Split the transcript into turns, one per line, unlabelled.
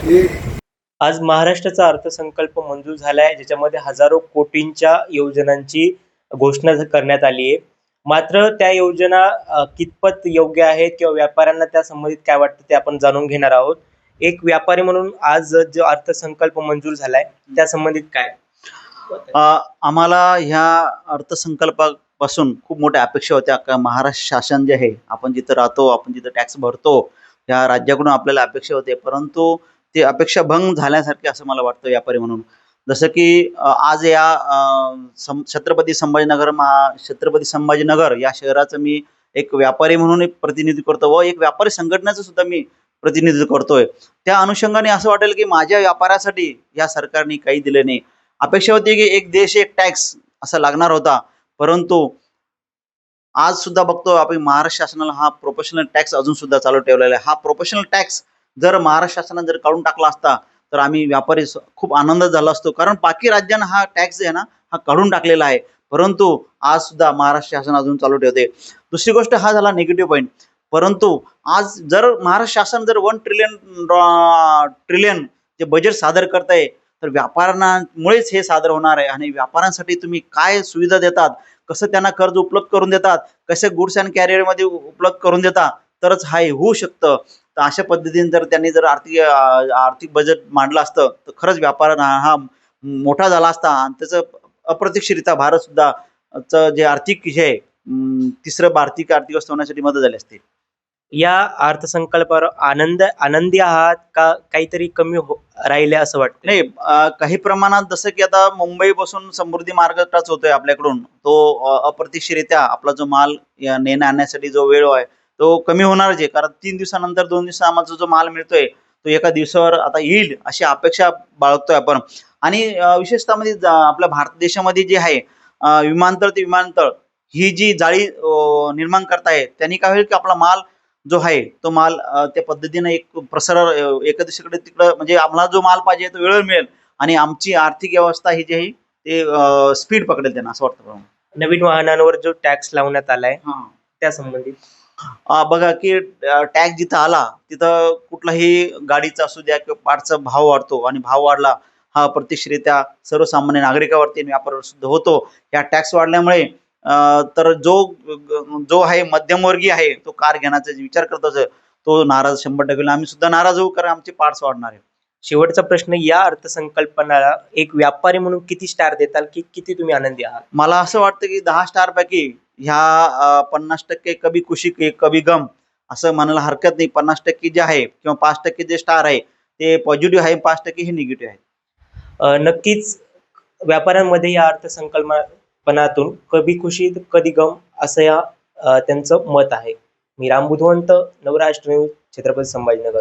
आज महाराष्ट्राचा अर्थसंकल्प मंजूर झाला आहे ज्याच्यामध्ये हजारो कोटींच्या योजनांची घोषणा करण्यात आली आहे. मात्र त्या योजना कितपत योग्य आहेत किंवा व्यापाऱ्यांना त्या संबंधित काय वाटतं ते आपण जाणून घेणार आहोत. एक व्यापारी म्हणून आज जो अर्थसंकल्प मंजूर झालाय त्या संबंधित काय?
आम्हाला ह्या अर्थसंकल्पापासून खूप मोठ्या अपेक्षा होत्या. का महाराष्ट्र शासन जे आहे आपण जिथं राहतो आपण जिथं टॅक्स भरतो या राज्याकडून आपल्याला अपेक्षा होते. परंतु ते अपेक्षा भंग झाल्यासारखे असं मला वाटतं व्यापारी म्हणून. जसं की आज या छत्रपती संभाजीनगर महा छत्रपती संभाजीनगर या शहराचं मी एक व्यापारी म्हणून प्रतिनिधित्व करतो व एक व्यापारी संघटनेचं सुद्धा मी प्रतिनिधित्व करतोय. त्या अनुषंगाने असं वाटेल की माझ्या व्यापारासाठी या सरकारने काही दिले नाही. अपेक्षा होती की एक देश एक टॅक्स असा लागणार होता. परंतु आज सुद्धा बघतो आपण महाराष्ट्र शासनाला हा प्रोफेशनल टॅक्स अजून सुद्धा चालू ठेवलेला आहे. हा प्रोफेशनल टॅक्स जर महाराष्ट्र शासनाने जर काढून टाकला असता तर आम्ही व्यापारी खूप आनंद झाला असतो. कारण बाकी राज्यांना हा टॅक्स आहे ना हा काढून टाकलेला आहे. परंतु आज सुद्धा महाराष्ट्र शासन अजून चालू ठेवते. दुसरी गोष्ट हा झाला निगेटिव्ह पॉईंट परंतु आज जर महाराष्ट्र शासन जर वन ट्रिलियन ट्रिलियन जे बजेट सादर करत आहे तर व्यापाऱ्यांमुळेच हे सादर होणार आहे. आणि व्यापाऱ्यांसाठी तुम्ही काय सुविधा देतात कसं त्यांना कर्ज उपलब्ध करून देतात कसे गुड्स अँड कॅरियरमध्ये उपलब्ध करून देता तरच हा होऊ शकतं. तर अशा पद्धतीने जर त्यांनी जर आर्थिक आर्थिक बजेट मांडलं असतं तर खरंच व्यापाऱ्यांना हा मोठा झाला असता आणि त्याचं अप्रत्यक्षरित्या भारत सुद्धा चं जे आर्थिक हे तिसरं आर्थिक आर्थिक व्यवस्था होण्यासाठी मदत झाली असते.
या अर्थसंकल्पावर आनंद आनंदी आहात का काहीतरी कमी हो राहिले असं वाटतं
नाही काही प्रमाणात जसं की आता मुंबईपासून समृद्धी मार्ग टच होतोय आपल्याकडून तो अप्रत्यक्षरित्या आपला जो माल नेण्या आणण्यासाठी जो वेळ आहे तो कमी होणारच आहे कारण तीन दिवसानंतर दोन दिवसा आम्हाला जो माल मिळतोय तो एका दिवसावर आता येईल अशी अपेक्षा बाळगतोय आपण. आणि विशेषतः म्हणजे आपल्या भारत देशामध्ये जे आहे विमानतळ ते विमानतळ ही जी जाळी निर्माण करताय त्यांनी काय होईल की आपला माल जो आहे तो माल त्या पद्धतीने एक प्रसार एका दिवशीकडे तिकडं म्हणजे आम्हाला जो माल पाहिजे तो वेळेवर मिळेल. आणि आमची आर्थिक व्यवस्था ही जी आहे ते स्पीड पकडेल त्यांना असं वाटतं.
नवीन वाहनांवर जो टॅक्स लावण्यात आलाय त्या संबंधित
बघा की टॅग जिथं आला तिथं कुठलाही गाडीचा असू द्या किंवा पार्टचा भाव वाढतो आणि भाव वाढला हा प्रत्यक्षरित्या सर्वसामान्य नागरिकावरती व्यापाऱ्यावर सुद्धा होतो. या टॅक्स वाढल्यामुळे तर जो जो आहे मध्यमवर्गीय आहे तो कार घेण्याचा विचार करत असेल तो नाराज शंभर टक्के. आम्ही सुद्धा नाराज होऊ कारण आमचे पार्ट्स वाढणार आहे
शेवटचा प्रश्न या अर्थसंकल्पनाला एक व्यापारी म्हणून किती स्टार देताल की किती तुम्ही आनंदी आहात?
मला असं वाटतं की दहा स्टार पैकी ह्या पन्नास टक्के कभी खुशी कभी गम असं म्हणायला हरकत नाही. पन्नास टक्के जे आहे किंवा पाच टक्के जे स्टार आहे ते पॉझिटिव्ह आहे पाच टक्के हे निगेटिव्ह आहे.
नक्कीच व्यापाऱ्यांमध्ये या अर्थसंकल्पनातून कधी खुशी कधी गम असं या त्यांचं मत आहे. मी राम बुधवंत नवराष्ट्र न्यूज छत्रपती संभाजीनगर.